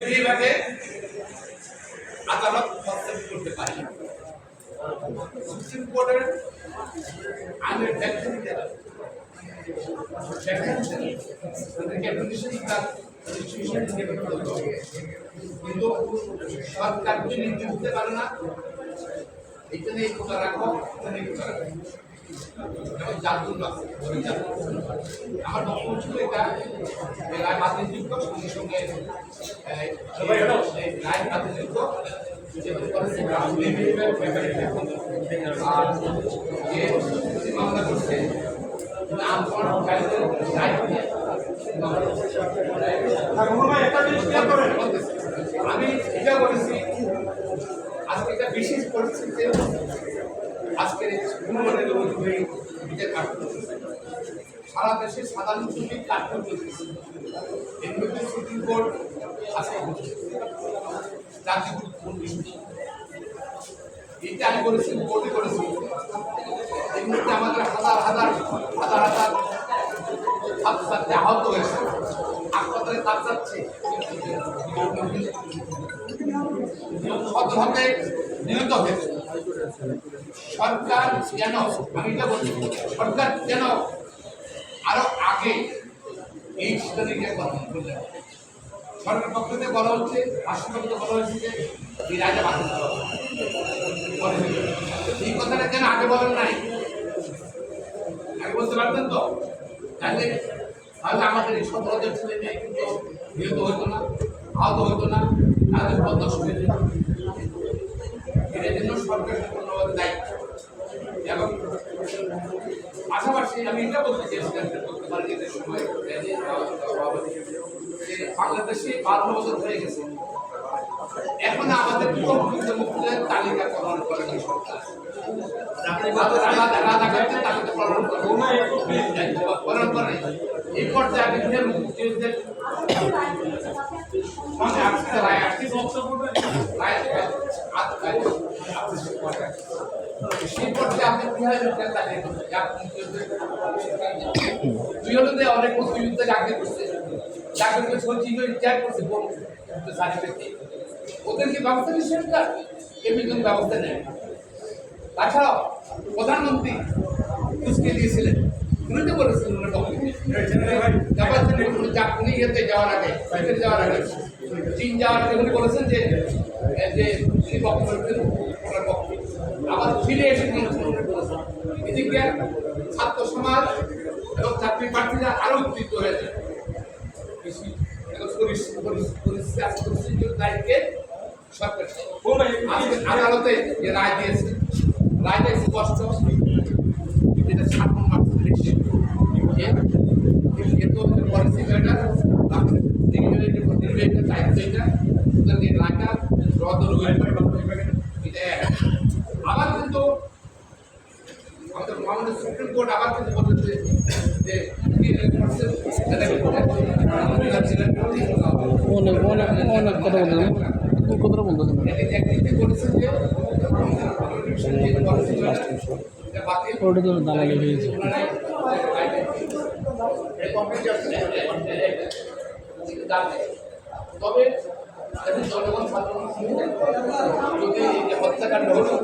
বিভাগে আদালত হস্তক্ষেপ করতে পারে। সুপ্রিম কোর্টের আইনের ব্যাখ্যা দিতে। কিন্তু সরকার তো নির্দেশ দিতে পারে না এখানে এই কোথা রাখো এখানে এই কোথা রাখো আমার বক্তব্য ছিল এটা রায় সঙ্গে সঙ্গে রায় করেছে আর যে মামলা করছে আমি এটা বলেছি, আজকে একটা বিশেষ পরিস্থিতিতে আজকের অনুযায়ী বিচার সারা দেশে সাধারণ শ্রমিক সুপ্রিম কোর্ট এটা আমি করেছি কোর্টে করেছি। এর আমাদের হাজার হাজার হাজার হাজার ছাত্রছাত্রী আহত হয়েছে। হাসপাতালে যাচ্ছে। নিহত হয়েছে। সরকার কেন আমি এটা বলছি, সরকার কেন আরও আগে এই সিদ্ধান্তকে গ্রহণ করলেন সরকার পক্ষ থেকে বলা হচ্ছে রাষ্ট্রপতি বলা হয়েছে যে এই রায়টা বাতিল এই কথাটা কেন আগে বলেন নাই। আগে বলতে পারতেন তো? তাহলে তাহলে আমাদের এই সতেরো হাজার ছেলে মেয়ে কিন্তু নিহত হতো না, আহত হতো না, তাদের পদ্মা শুনে জন্য সরকারের পূর্ণভাবে দায়িত্ব। এবং পাশাপাশি আমি এটা বলতে চেয়েছিলাম যে পারি যে সময় যে বাংলাদেশে বারো বছর হয়ে গেছে। এখন আমাদের প্রকৃত মুক্তিদের তালিকা প্রদান করে না সরকার। এই অনেক তাছাড়াও প্রধানমন্ত্রী উস্কে দিয়েছিলেন তো বলেছিলেন যাওয়ার আগে যাওয়ার আগে চীন যাওয়ার আগে উনি বলেছেন যে তিনি বক্তব্য রাখবেন ওনার পক্ষে আবার ফিরে এসে এদিকে ছাত্র সমাজ এবং চাকরি প্রার্থীরা আরও উদ্বৃত্ত হয়েছে দায়িত্বে সরকার আদালতে যে রায় দিয়েছে রায়টা স্পষ্ট। ছাপ্পান্ন মার্চ যেহেতু পরিস্থিতি এটা এটা রদ এটা এক। আবার কিন্তু আমাদের সুপ্রিম কোর্ট আবার কিন্তু বলেছে যে অনেক অনেক অনেক কথা বলতেছেন কোন কথাটা বলতেছেন ওটা তো দালালি হয়েছে। তবে জনগণ সাধারণ যদি হত্যাকাণ্ড হলো